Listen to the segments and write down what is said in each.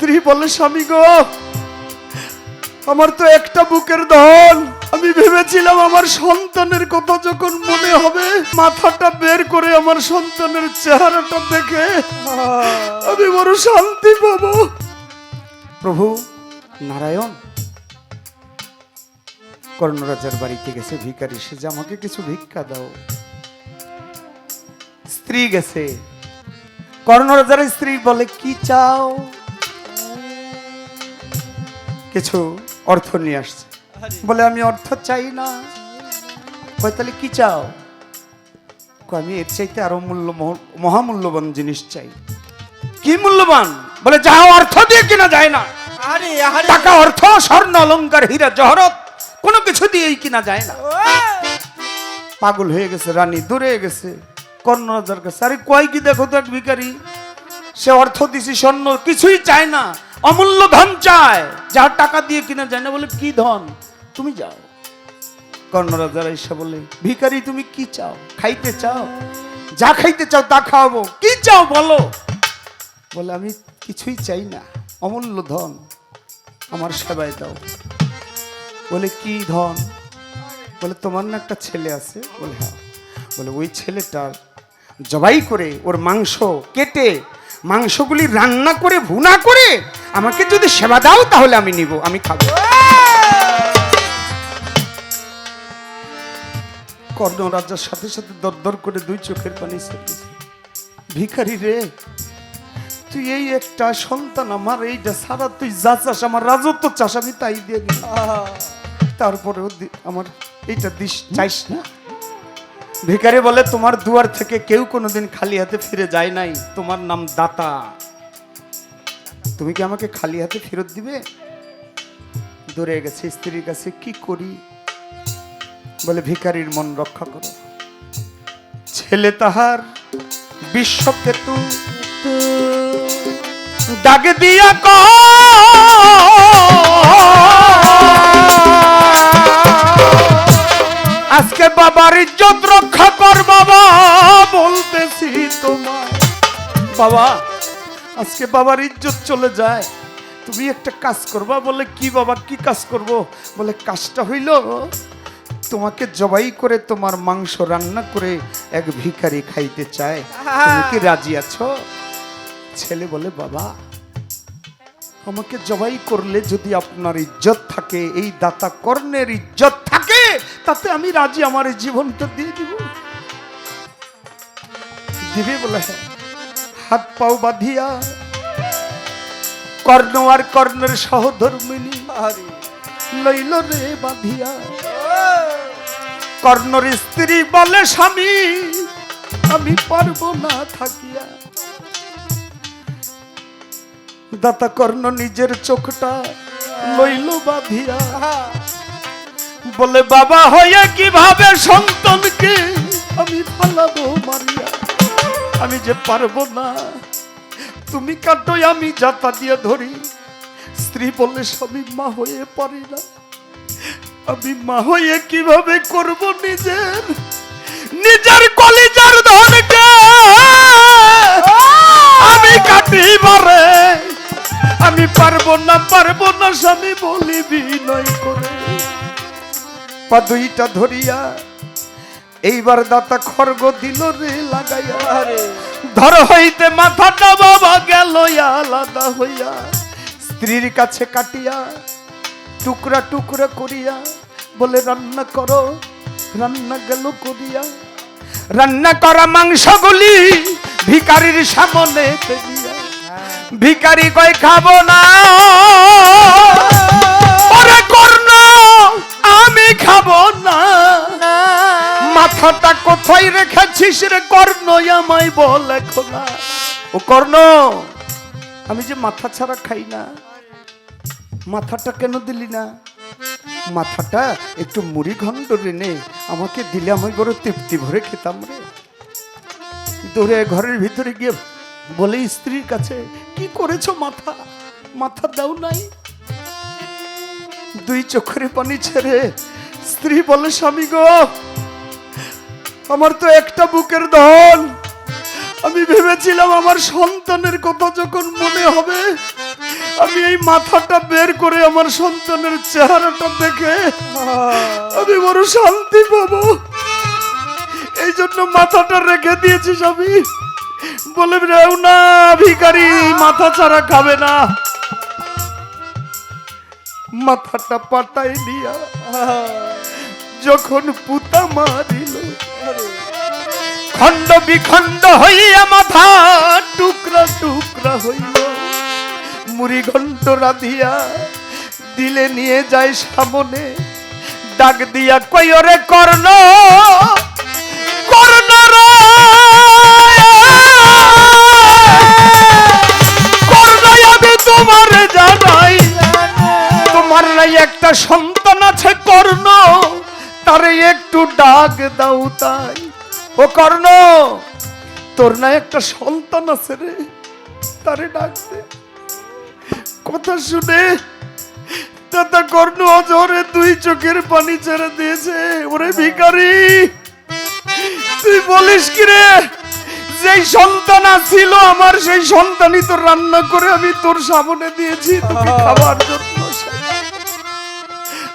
স্ত্রী বলে, স্বামী গো, আমার তো একটা বুকের ধন আমি ভেবেছিলাম আমার সন্তানের কথা যখন মনে হবে, মাথাটা বের করে আমার সন্তানের চেহারাটা দেখে আমি বড় শান্তি পাবো। প্রভু নারায়ণ, কর্ণরাজার বাড়িতে গেছে ভিকারি সে যে আমাকে কিছু ভিক্ষা দাও। স্ত্রী গেছে, কর্ণরাজার স্ত্রী বলে, কি চাও? কিছু অর্থ নিয়ে আসছে। বলে আমি অর্থ চাই না। কয় তাহলে কি চাও? আমি এর চাইতে আরও মূল্য মহামূল্যবান জিনিস চাই। কি মূল্যবান? বলে যা অর্থ দিয়ে কিনা যায় না। টাকা অর্থ স্বর্ণ অলংকার হীরা জহরত কোনো কিছু দিয়েই কিনা যায় না। পাগল হয়ে গেছে রানী দূরে গেছে কর্ণরাজার কাছে। আরে কয় কি দেখো তো এক ভিখারি? সে অর্থ দিছি স্বর্ণ কিছুই চায় না। অমূল্য ধন চায়। যার টাকা দিয়ে কিনা যায় না বলে, কি ধন? তুমি যাও। কর্ণরাজার এসে বলে, ভিখারি, তুমি কি চাও? খাইতে চাও? যা খাইতে চাও তা খাওয়াবো। কি চাও বলো? বলে, আমি কিছুই চাই না। অমূল্য ধন আমার সেবায় দাও। বলে, কি ধন? বলে, তোমার না একটা ছেলে আছে। বলে হ্যাঁ। বলে, ওই ছেলেটার জবাই করে ওর মাংস কেটে, মাংসগুলি রান্না করে, ভুনা করে আমাকে যদি সেবা দাও তাহলে আমি নিব, আমি খাব। কর্ণ রাজার সাথে সাথে দরদর করে দুই চোখের পানি ভিখারি রে, তুই এই একটা সন্তান আমার, এইটা সারা তুই যা চাস, আমার রাজত্ব চাস, আমি তাই দিয়ে দিই তারপরেও আমার এইটা দিস, চাইস না? ভিখারি বলে, তোমার দুয়ার থেকে কেউ কোনোদিন খালি হাতে ফিরে যায় নাই, তোমার নাম দাতা। তুমি কি আমাকে খালি হাতে ফেরত দিবে? দূরে গেছে স্ত্রীর কাছে, কি করি? বলে, ভিখারির মন রক্ষা করো। ছেলে তাহার বিশ্বকেতু। দাগে দিয়া আজকে বাবার ইজ্জত রক্ষা কর বাবা, বলতেছি তোমার বাবা আজকে বাবার ইজ্জত চলে যায়। তুমি একটা কাজ করবা বলে কি বাবা কি কাজ করব? বলে কাজটা হইল তোমাকে জবাই করে তোমার মাংস রান্না করে এক ভিখারি খাইতে চায়। তুমি কি রাজি আছো? ছেলে বলে বাবা আমাকে জবাই করলে যদি আপনার ইজ্জত থাকে এই দাতা কর্ণের ইজ্জত থাকে তাতে আমি রাজি আমার এই জীবনটা দিয়ে দিব। দিবে বলে হ্যাঁ। হাত পাও বাঁধিয়া। কর্ণ আর কর্ণের সহধর্মিনী লইল রে বাঁধিয়া। কর্ণর স্ত্রী বলে স্বামী আমি পারব না থাকিয়া। দাতা কর্ণ নিজের চোখটা লইল বাঁধিয়া। বলে বাবা হয়ে কীভাবে সন্তানকে আমি ফালাবো মারিয়া? আমি যে পারব না, তুমি কাটো, আমি যাতা দিয়ে ধরি। স্ত্রী বলে স্বামী, মা হয়ে পারি না। আমি মা হয়ে কীভাবে করব নিজের? নিজের কলিজার ধনকে আমি কাটি মারে। আমি পারব না পারব না, স্বামী বলি বিনয় করে। পা দুইটা ধরিয়া এইবার দাতা খর্গ দিল রে লাগাইয়া। আরে। ধর হইতে মাথাটা বাবা গেল আলাদা হইয়া। স্ত্রীর কাছে কাটিয়া টুকরা টুকরা করিয়া বলে রান্না করো। রান্না গেল করিয়া। রান্না করা মাংসগুলি ভিকারির সামনে ভিকারি কয় খাব না। ওরে কর্ণ আমি খাব না। মাথাটা কোথায় রেখেছিস রে কর্ণ? আমায় বল এখন ও কর্ণ, আমি যে মাথা ছাড়া খাই না। মাথাটা কেন দিলি না? মাথাটা একটু মুড়ি ঘন্ট রেনে আমাকে দিলে আমি বড় তৃপ্তি ভরে খেতাম রে। দৌড়ে ঘরের ভিতরে গিয়ে বলে, স্ত্রীর কাছে কি করেছ মাথা? মাথা দাও নাই? দুই চোখের পানি ছেড়ে স্ত্রী বলে, স্বামী গো আমার তো একটা বুকের ধন আমি ভেবেছিলাম আমার সন্তানের কথা যখন মনে হবে, আমি এই মাথাটা বের করে আমার সন্তানের চেহারাটা দেখে আমি বড় শান্তি পাবো। এই জন্য মাথাটা রেখে দিয়েছিস আমি বলে রেও না, ভিখারি, মাথা ছাড়া খাবে না। মাথাটা পাটাই দিয়া যখন পুতা মারিল খণ্ড বিখণ্ড হইয়া মাথা টুকরা টুকরা হইল। মুড়ি ঘন্ট রাধিয়া দিলে নিয়ে যায় সামনে। ডাক দিয়া কয়রে কর্ণ কর্ণ তোমার নাই একটা সন্তান আছে কর্ণ, তারে একটু ডাক দাও তাই ও কর্ণ, তোর না একটা সন্তান আছে রে, তারে ডাক দে। কথা শুনে দাদা কর্ণ অজরে দুই চোখের পানি ছেড়ে দিয়েছে। ওরে ভিখারি, তুই বলিস কি রে? যেই সন্তান ছিল আমার, সেই সন্তানই তো রান্না করে আমি তোর সামনে দিয়েছি, তোকে খাবার জন্য।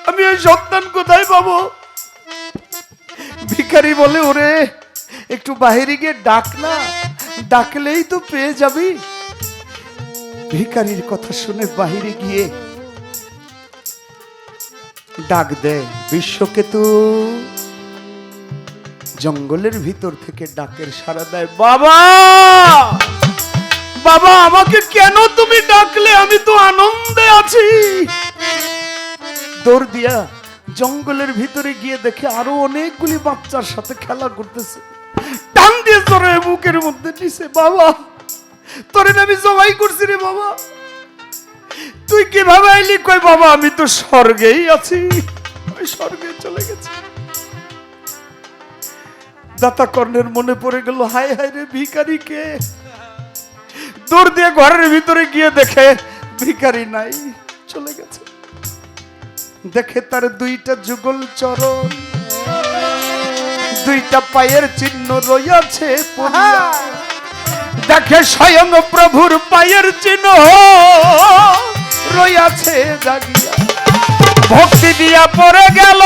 আমি ওই সন্তান কোথায় পাবো? ভিখারি বলে, ওরে একটু বাহিরে গিয়ে ডাক না, ডাকলেই তো পেয়ে যাবি। ভিখারির কথা শুনে বাহিরে গিয়ে ডাক দেয় বিশ্বকেতু। জঙ্গলের ভিতর থেকে ডাকের সাড়া দেয়, বাবা! বাবা, আমাকে কেন তুমি ডাকলে? আমি তো আনন্দে আছি। দৌড় দিয়া জঙ্গলের ভিতরে গিয়ে দেখে আরও অনেকগুলি বাচ্চার সাথে খেলা করতেছে। টান দিয়ে তোরে বুকের মধ্যে নিছে বাবা। তোরে আমি জবাই করছি রে, বাবা। তুই কীভাবে আইলি কই বাবা, আমি তো স্বর্গেই আছি। স্বর্গে চলে গেছি। দাতা কর্ণের মনে পড়ে গেল, হায় হায় রে ভিখারি কে দূর দিয়ে ঘরের ভিতরে গিয়ে দেখে ভিকারি নাই, চলে গেছে। দেখে তার দুইটা যুগল চরণ। দুইটা পায়ের চিহ্ন রইয়াছে দেখে স্বয়ং প্রভুর পায়ের চিহ্ন রইয়াছে জাগিয়া। ভক্তি দিয়া পড়ে গেল।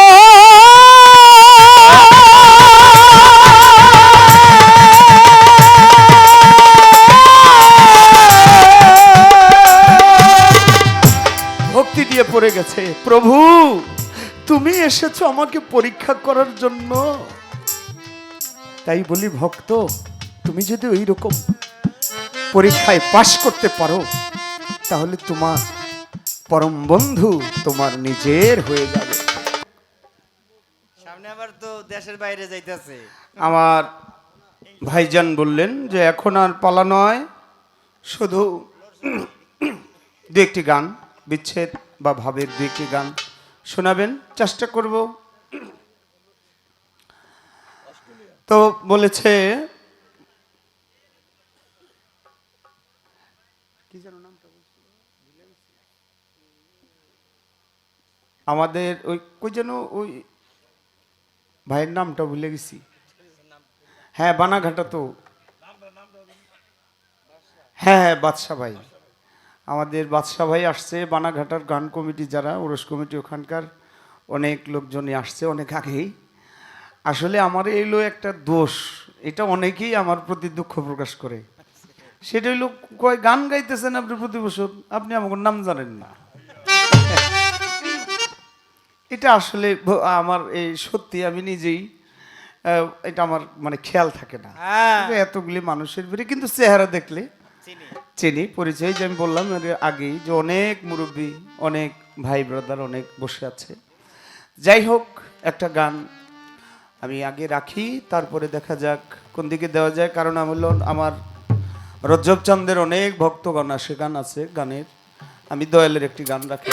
ভক্তি দিয়ে পড়ে গেছে প্রভু তুমি এসেছ আমাকে পরীক্ষা করার জন্য। তাই বলি ভক্ত তুমি যদি ওই রকম পরীক্ষায় পাশ করতে পারো তাহলে তোমার পরম বন্ধু তোমার নিজের হয়ে যাবে। সামনে আবার তো দেশের বাইরে যাইতেছে। আমার ভাইজান বললেন যে এখন আর পালা নয় শুধু দু একটি গান বিচ্ছেদ বা ভাবের দু একটি গান শোনাবেন। চেষ্টা করব তো বলেছে? আমাদের ওই কই যেন ওই ভাইয়ের নামটা ভুলে গেছি। হ্যাঁ বানাঘাটা তো। হ্যাঁ হ্যাঁ বাদশা ভাই। আমাদের বাদশা ভাই আসছে বানাঘাটার গান কমিটি যারা ওরস কমিটি ওখানকার অনেক লোকজনই আসছে অনেক আগেই। আসলে আমার এইলো একটা দোষ। এটা অনেকেই আমার প্রতি দুঃখ প্রকাশ করে। সেটা হইল কয় গান গাইতেছেন আপনি প্রতি বছর? আপনি আমাকে নাম জানেন না। এটা আসলে আমার এই সত্যি আমি নিজেই এটা আমার মানে খেয়াল থাকে না। হ্যাঁ। এতগুলি মানুষের ভিড়ে কিন্তু চেহারা দেখলে চিনি। পরিচয় যে আমি বললাম আগেই যে অনেক মুরব্বী অনেক ভাই ব্রাদার অনেক বসে আছে। যাই হোক একটা গান আমি আগে রাখি, তারপরে দেখা যাক কোন দিকে দেওয়া যায়। কারণ হলো আমার রজ্জব চান্দের অনেক ভক্তগণ আসে গান আছে, গানের। আমি দয়ালের একটি গান রাখি।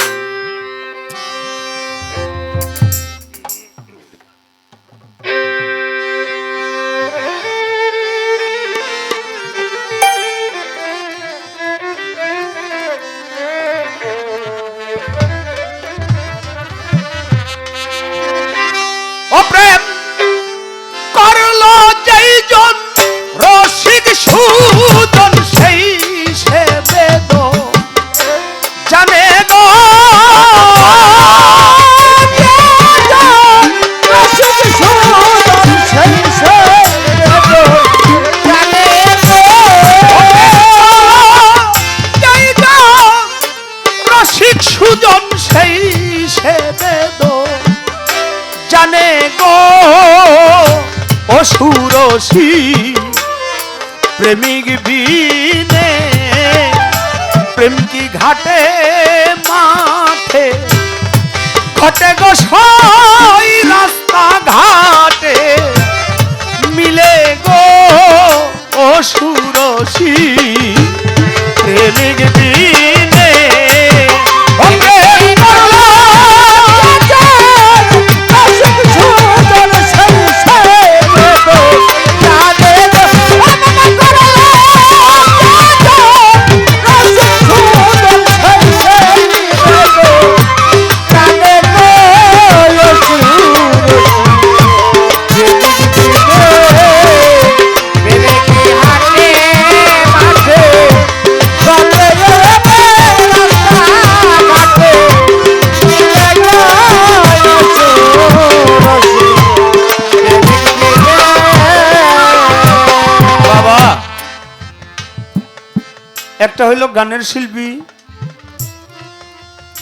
একটা হইল গানের শিল্পী,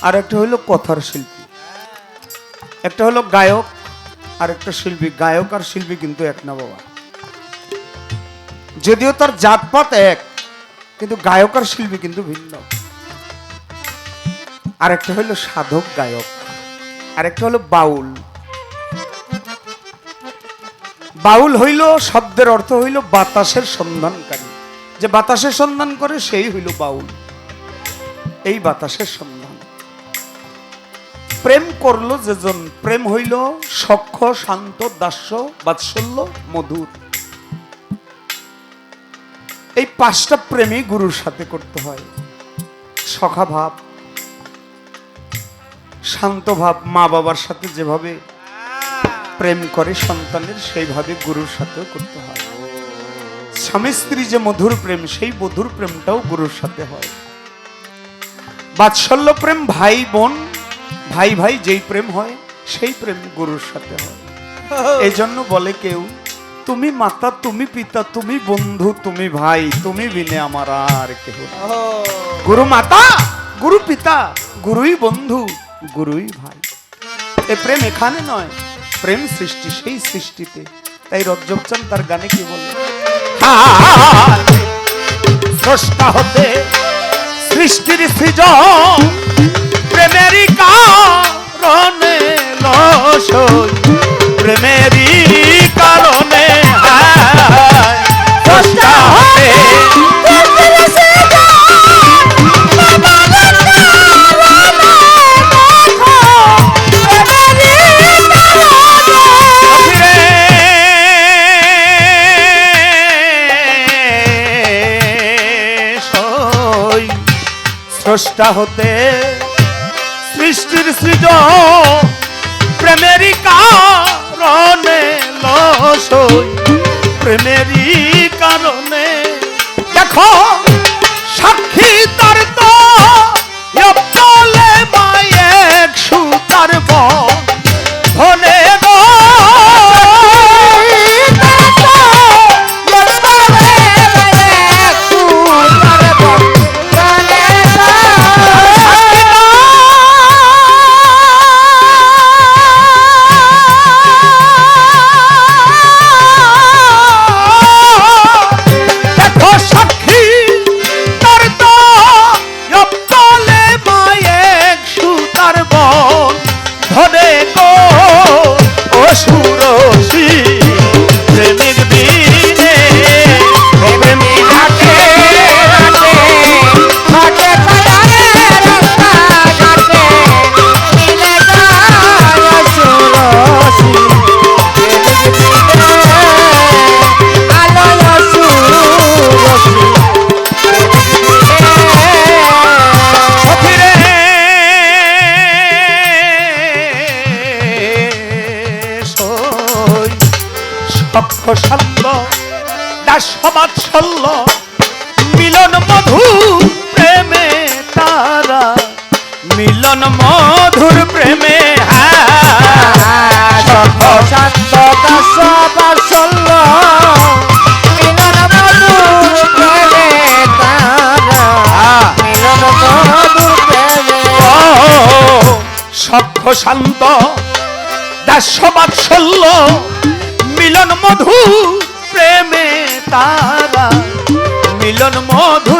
আর একটা হইল কথার শিল্পী। একটা হলো গায়ক, আর একটা শিল্পী। গায়ক আর শিল্পী কিন্তু এক না বাবা। যদিও তার জাতপাত এক, কিন্তু গায়ক আর শিল্পী কিন্তু ভিন্ন। আর একটা হইল সাধক গায়ক আর একটা হলো বাউল। বাউল হইল, শব্দের অর্থ হইল বাতাসের সন্ধানকারী। যে বাতাসের সন্ধান করে, সেই হইল বাউল। এই বাতাসের সন্ধান। প্রেম করল যেজন, প্রেম হইল সক্ষ শান্ত, দাস্য, বাৎসল্য, মধুর। এই পাঁচটা প্রেমই গুরুর সাথে করতে হয়। সখা ভাব, শান্ত ভাব, মা বাবার সাথে যেভাবে প্রেম করে সন্তানের, সেইভাবে গুরুর সাথেও করতে হয়। স্বামী স্ত্রী যে মধুর প্রেম সেই মধুর প্রেমটাও গুরুর সাথে হয়। বাৎসল্য প্রেম ভাই বোন ভাই ভাই যেই প্রেম হয় সেই প্রেম গুরুর সাথে হয়। এই জন্য বলে কেউ তুমি মাতা তুমি পিতা তুমি বন্ধু তুমি ভাই তুমি বিনে আমার আর কেউ নেই। গুরু মাতা গুরু পিতা গুরুই বন্ধু গুরুই ভাই। এ প্রেম এখানে নয় প্রেম সৃষ্টি সেই সৃষ্টিতে। তাই রজ্জব চান তার গানে কি বলে হায়, স্রষ্টা হতে সৃষ্টির সৃজন প্রেমেরই কারণে লসই প্রেমেরই কারণে স্রষ্টা হতে সৃষ্টির সৃজ প্রেমেরিকা রনে লসই প্রেমেরই শান্ত। দাসবাৎসল্য মিলন মধু প্রেমে তারা। মিলন মধু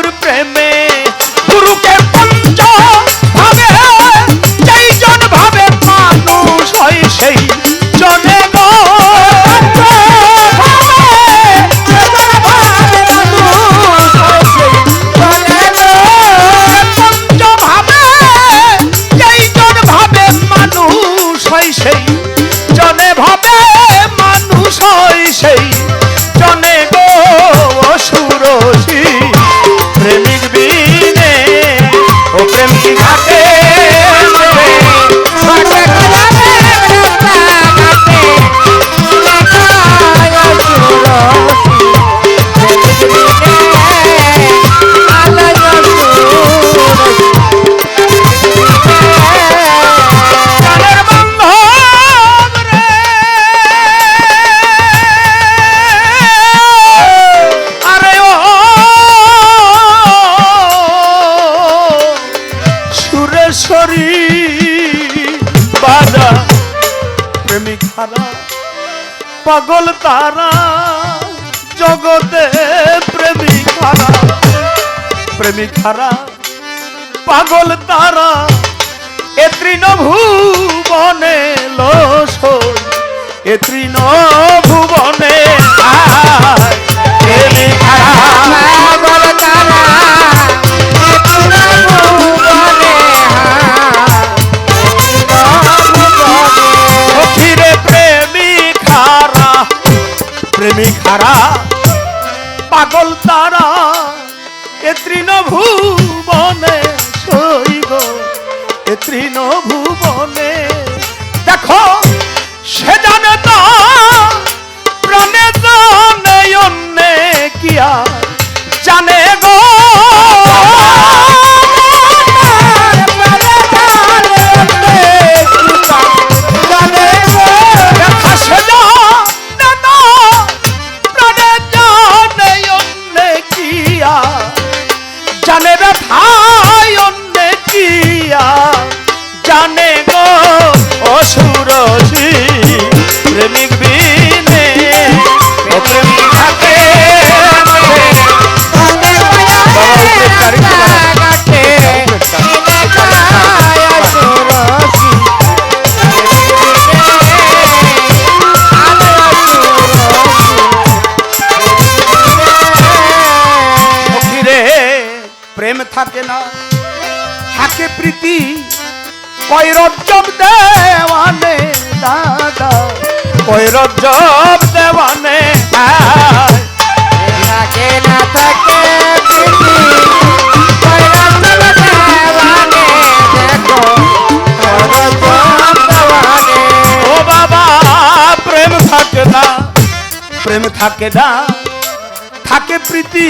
ধারা পাগল তারা, জগতে প্রেমী খারা প্রেমী খারা পাগল তারা, এ তৃণভুবনে লো এ তৃণভুবনে প্রেমিক হারা পাগল তারা এ তৃণভুবনে শৈব এ তৃণভুবনে। দেখো সে জানে তা প্রাণে কৈরজ্জব দেওয়ানে দাদা? কৈরজ্জব দেওয়ানে থাকে না থাকে প্রীতি।